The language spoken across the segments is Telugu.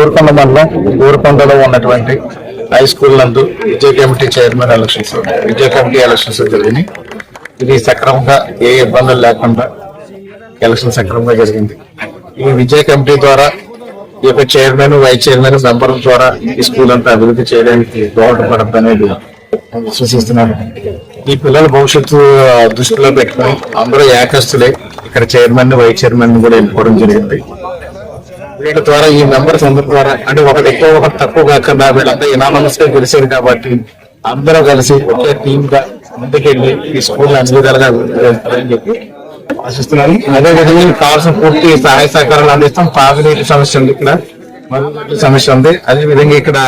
ఊరుకొండ మండలం ఊరుకొండలో ఉన్నటువంటి హై స్కూల్ నందు విద్యా కమిటీ చైర్మన్ ఎలక్షన్స్ విద్యా కమిటీ ఎలక్షన్స్ జరిగినాయి. ఇది సక్రమంగా ఏ ఇబ్బందులు లేకుండా ఎలక్షన్ సక్రమంగా జరిగింది. ఈ విద్యా కమిటీ ద్వారా ఈ యొక్క చైర్మన్ వైస్ చైర్మన్ మెంబర్ ద్వారా ఈ స్కూల్ అంతా అభివృద్ధి చేయడానికి దోహదపడద్దు అనేది విశ్వసిస్తున్నాను. ఈ పిల్లల భవిష్యత్తు దృష్టిలో పెట్టుకుని అందరూ ఏకస్తులే ఇక్కడ చైర్మన్ వైస్ చైర్మన్ కూడా ఎన్నుకోవడం జరిగింది. వీళ్ళ ద్వారా ఈ మెంబర్స్ అందరి ద్వారా అంటే ఒకటి ఎక్కువ ఒకటి తక్కువ కాకుండా వీళ్ళంతా ఇనానమస్ గెలిచారు కాబట్టి అందరూ కలిసి ఒకే టీమ్గా ముందుకెళ్ళి ఈ స్కూల్ అన్ని విధాలుగా చెప్పి ఆశిస్తున్నాను. అదే విధంగా కావాల్సిన పూర్తి సహాయ సహకారాలు అందిస్తాం. తాగునీటి సమస్య ఉంది ఇక్కడ సమస్య ఉంది. అదే విధంగా ఇక్కడ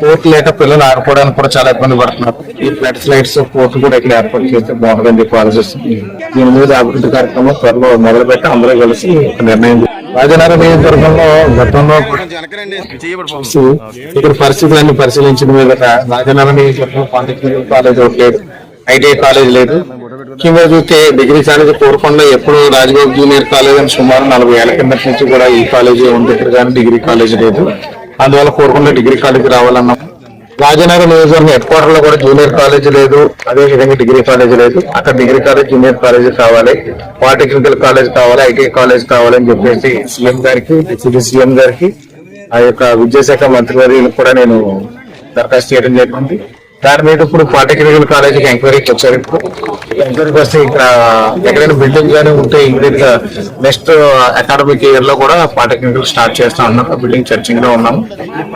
పోర్టు లేక పిల్లలు ఆడుకోవడానికి కూడా చాలా ఇబ్బంది పడుతున్నారు. ఈ ఫ్లడ్ స్లైడ్స్ పోర్టు కూడా ఇక్కడ ఏర్పాటు చేస్తే బాగుంటుందని చెప్పి ఆలోచిస్తుంది దీని మీద అభివృద్ధి కార్యక్రమం త్వరలో మొదలుపెట్టి అందరూ కలిసి నిర్ణయం రాజనారాయణ నియోజకవర్గంలో గతంలో ఇక్కడ పరిస్థితులన్నీ పరిశీలించిన మీద రాజనారాయణ నియోజకవర్గం పాలిటెక్నికల్ కాలేజ్ ఒకటి లేదు ఐటీఐ కాలేజ్ లేదు. ముఖ్యంగా చూస్తే డిగ్రీ కాలేజ్ కోరుకొండ ఎప్పుడు రాజబాబు జూనియర్ కాలేజ్ అని సుమారు నలభై ఏళ్ళ కింద నుంచి కూడా ఈ కాలేజీ ఉంది ఇక్కడ కానీ డిగ్రీ కాలేజ్ లేదు. అందువల్ల కోరుకొండ డిగ్రీ కాలేజ్ రావాలన్నాం. రాజనగర్ నియోజకవర్గం హెడ్ క్వార్టర్లో కూడా జూనియర్ కాలేజ్ లేదు. అదే విధంగా డిగ్రీ కాలేజ్ లేదు. అక్కడ డిగ్రీ కాలేజ్ జూనియర్ కాలేజ్ కావాలి. పాలిటెక్నికల్ కాలేజ్ కావాలి ఐటీఐ కాలేజ్ కావాలని చెప్పేసి సీఎం గారికి డిప్యూటీ సీఎం గారికి ఆ యొక్క విద్యాశాఖ మంత్రివర్యులకు కూడా నేను దరఖాస్తు చేయడం జరిగింది. దాని మీద ఇప్పుడు పాలిటెక్నికల్ కాలేజీకి ఎంక్వైరీకి వచ్చారు ఇప్పుడు ఎంక్వైరీకి వస్తే ఇక్కడ ఎక్కడైనా బిల్డింగ్ గానీ ఉంటే ఇమీడియట్గా నెక్స్ట్ అకాడమిక్ ఇయర్లో కూడా పాలిటెక్నికల్ స్టార్ట్ చేస్తా ఉన్నాం బిల్డింగ్ చర్చింగ్లో ఉన్నాం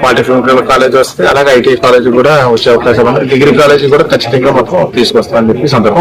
పాలిటెక్నికల్ కాలేజ్ వస్తే అలాగే ఐటీ కాలేజ్ కూడా వచ్చే అవకాశం ఉన్నాయి డిగ్రీ కాలేజ్ కూడా ఖచ్చితంగా మొత్తం తీసుకొస్తామని చెప్పి సందర్భం.